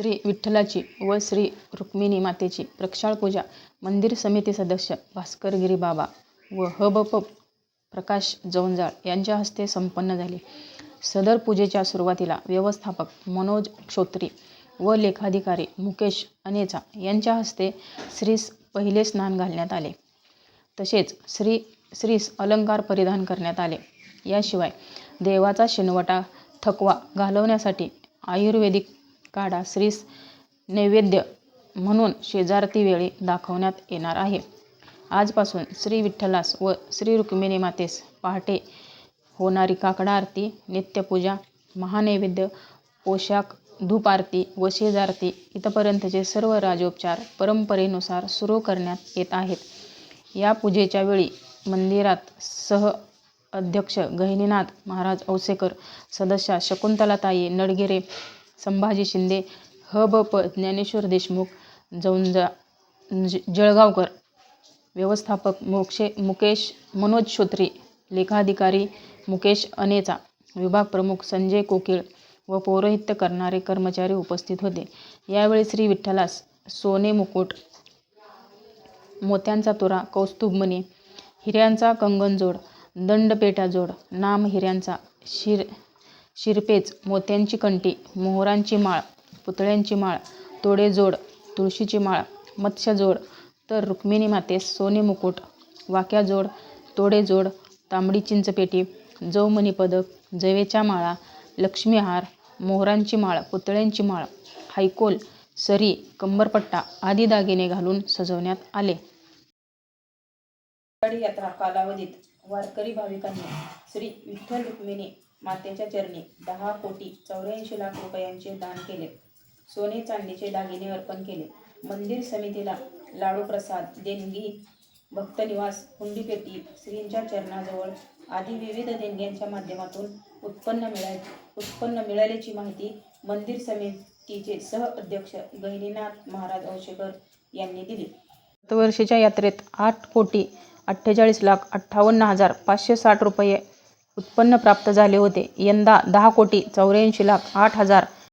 श्री विठ्ठलाची व श्री रुक्मिणी मातेची प्रक्षाळ पूजा मंदिर समिती सदस्य भास्करगिरी बाबा व हबप प्रकाश जवंजाळ यांच्या हस्ते संपन्न झाली. सदर पूजेच्या सुरुवातीला व्यवस्थापक मनोज क्षोत्री व लेखाधिकारी मुकेश अनेचा यांच्या हस्ते श्रीस पहिले स्नान घालण्यात आले. तसेच श्री श्रीस अलंकार परिधान करण्यात आले. याशिवाय देवाचा शिनवटा थकवा घालवण्यासाठी आयुर्वेदिक काढा श्रीस नैवेद्य म्हणून शेजारतीवेळी दाखवण्यात येणार आहे. आजपासून श्री विठ्ठलास व श्री रुक्मिणी मातेस पहाटे होणारी काकडा आरती, नित्यपूजा, महानैवेद्य, पोशाख, धूप आरती व शेजारती इथपर्यंतचे सर्व राजोपचार परंपरेनुसार सुरू करण्यात येत आहेत. या पूजेच्या वेळी मंदिरात सह अध्यक्ष गहिनीनाथ महाराज औसेकर, सदस्या शकुंतलाताई नडगिरे, संभाजी शिंदे, ह ब प ज्ञानेश्वर देशमुख जळगावकर, व्यवस्थापक मोक्षे मुकेश मनोज श्रोत्री, लेखाधिकारी मुकेश अनेचा, विभाग प्रमुख संजय कोकीळ व पौरोहित्य करणारे कर्मचारी उपस्थित होते. यावेळी श्री विठ्ठलास सोने मुकुट, मोत्यांचा तुरा, कौस्तुभमणी, हिऱ्यांचा कंगनजोड, दंडपेटाजोड नाम हिऱ्यांचा शिरपेच, मोत्यांची कंठी, मोहरांची माळ, पुतळ्यांची माळ, तोडेजोड तुळशीची माळ, मत्स्यजोड तर रुक्मिणी मातेस सोने मुकुट, वाक्या जोड, तांबडी चिंचपेटी, जवमणी पदक, जवेच्या माळा, लक्ष्मीहार मोहरांची माळ, पुतळ्यांची माळ, हायकोल, सरी, कंबरपट्टा आदी दागिने घालून सजवण्यात आले. यात्रा कालावधीत वारकरी भाविकांनी श्री विठ्ठल रुक्मिणी मातेच्या चरणी दहा कोटी चौऱ्याऐंशी लाख रुपयांचे दान केले. सोने चांदीचे दागिने अर्पण केले. मंदिर समितीला लाडू प्रसाद देणगी, भक्तनिवास, हुंडीपेटी, श्रींच्या चरणाजवळ आदी विविध देणग्यांच्या माध्यमातून उत्पन्न मिळाल्याची माहिती मंदिर समितीचे सह अध्यक्ष गहिनीनाथ महाराज औशेकर यांनी दिली. गतवर्षीच्या यात्रेत आठ कोटी अठ्ठेचाळीस लाख अठ्ठावन्न हजार पाचशे साठ रुपये उत्पन्न प्राप्त झाले होते. यंदा दहा कोटी चौऱ्याऐंशी लाख आठ हजार